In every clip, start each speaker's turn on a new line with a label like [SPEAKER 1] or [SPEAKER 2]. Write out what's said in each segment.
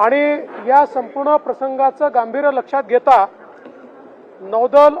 [SPEAKER 1] आणि या संपूर्ण प्रसंगाचं गांभीर्य लक्षात घेता नौदल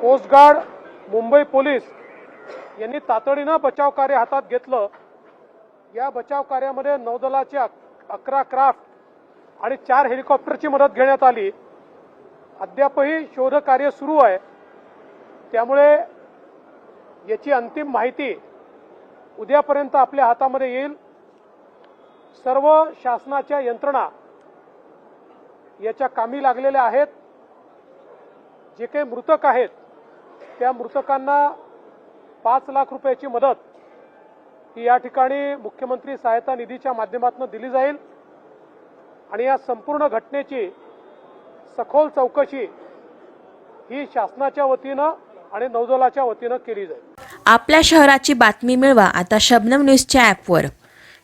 [SPEAKER 1] कोस्टगार्ड मुंबई पोलीस यांनी तातडीनं बचाव कार्य हातात घेतलं. या बचाव कार्यामध्ये नौदलाचे अकरा क्राफ्ट आणि चार हेलिकॉप्टरची मदत घेण्यात आली. अद्यापही शोध कार्य सुरू आहे. त्यामुळे याची अंतिम माहिती उद्यापर्यंत आपल्या हातामध्ये येईल. सर्व शासनाच्या यंत्रणा याच्या कामी लागलेल्या आहेत. जे काही मृतक आहेत त्या मृतकांना पाच लाख रुपयाची मदत ही या ठिकाणी मुख्यमंत्री सहायता निधीच्या माध्यमातून दिली जाईल. आणि या संपूर्ण घटनेची सखोल चौकशी ही शासनाच्या वतीनं आणि नौदलाच्या वतीनं केली जाईल.
[SPEAKER 2] आपल्या शहराची बातमी मिळवा आता शबनम न्यूजच्या ॲपवर